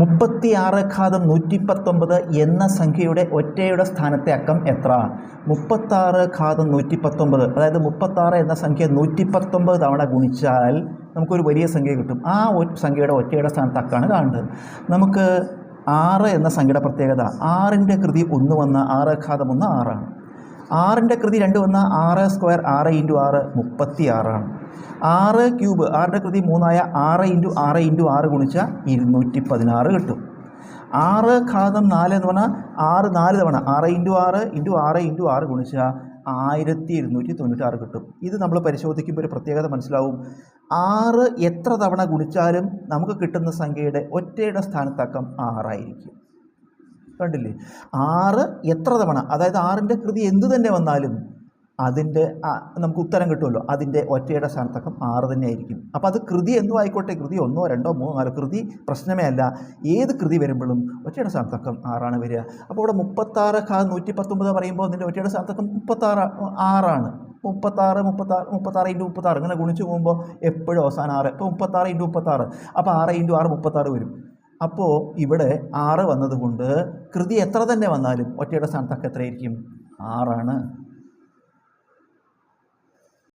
മുപ്പത്തി ആറ് ഘാതം നൂറ്റി പത്തൊമ്പത് എന്ന സംഖ്യയുടെ ഒറ്റയുടെ സ്ഥാനത്തെ അക്കം എത്ര? മുപ്പത്താറ് ഘാതം നൂറ്റി പത്തൊമ്പത് അതായത് മുപ്പത്താറ് എന്ന സംഖ്യ നൂറ്റി പത്തൊമ്പത് തവണ ഗുണിച്ചാൽ നമുക്കൊരു വലിയ സംഖ്യ കിട്ടും. ആ സംഖ്യയുടെ ഒറ്റയുടെ സ്ഥാനത്ത് അക്കാണ് കാണേണ്ടത് നമുക്ക് ആറ് എന്ന സംഖ്യയുടെ പ്രത്യേകത. ആറിന്റെ കൃതി ഒന്ന് വന്ന ആറ് ഘാതം ഒന്ന് ആറാണ്. ആറിന്റെ കൃതി രണ്ട് വന്ന ആറ് സ്ക്വയർ ആറ് ഇന്റു ആറ് മുപ്പത്തി ആറാണ് ആറ് ക്യൂബ് ആറിന്റെ കൃതി മൂന്നായ ആറ് ഇന്റു ആറ് ഇന്റു ആറ് ഗുണിച്ചാൽ ഇരുന്നൂറ്റി പതിനാറ് കിട്ടും. ആറ് ഘാതം നാല് എന്ന് പറഞ്ഞാൽ ആറ് നാല് തവണ ആറ് ഇന്റു ആറ് ഇന്റു ആറ് ഇന്റു ആറ് ഗുണിച്ചാൽ ആയിരത്തി ഇരുന്നൂറ്റി തൊണ്ണൂറ്റാറ് കിട്ടും. ഇത് നമ്മൾ പരിശോധിക്കുമ്പോൾ ഒരു പ്രത്യേകത മനസ്സിലാവും. ആറ് എത്ര തവണ ഗുണിച്ചാലും നമുക്ക് കിട്ടുന്ന സംഖ്യയുടെ ഒറ്റയുടെ സ്ഥാനത്തക്കം ആറായിരിക്കും. കണ്ടില്ലേ? ആറ് എത്ര തവണ? അതായത് ആറിന്റെ കൃതി എന്തു തന്നെ വന്നാലും അതിന്റെ നമുക്ക് ഉത്തരം കിട്ടുമല്ലോ. അതിന്റെ ഒറ്റയുടെ സ്ഥാനത്തക്കം ആറ് തന്നെ ആയിരിക്കും. അപ്പോൾ അത് കൃതി എന്തോ ആയിക്കോട്ടെ. കൃതി ഒന്നോ രണ്ടോ മൂന്നോ നാലോ. കൃതി പ്രശ്നമേ അല്ല. ഏത് കൃതി വരുമ്പോഴും ഒറ്റയുടെ സ്ഥാനത്തക്കം ആറാണ് വരിക. അപ്പോൾ ഇവിടെ മുപ്പത്താറ് കാ നൂറ്റി പത്തൊമ്പത് പറയുമ്പോൾ അതിന്റെ ഒറ്റയുടെ സ്ഥാനത്തക്കം മുപ്പത്താറ് ആറാണ്. മുപ്പത്താറ് മുപ്പത്താറ് മുപ്പത്താറ് ഇന്റു മുപ്പത്താറ്. ഇങ്ങനെ ഗുണിച്ച് പോകുമ്പോൾ എപ്പോഴും അവസാനം ആറ്. ഇപ്പോൾ മുപ്പത്താറ് ഇന്റു മുപ്പത്താറ്. അപ്പോൾ ആറ് ഇന്റു ആറ് മുപ്പത്താറ് വരും. അപ്പോൾ ഇവിടെ ആറ് വന്നതുകൊണ്ട് കൃതി എത്ര തന്നെ വന്നാലും ഒറ്റയുടെ സ്ഥാനത്തൊക്കെ എത്രയായിരിക്കും? ആറാണ്.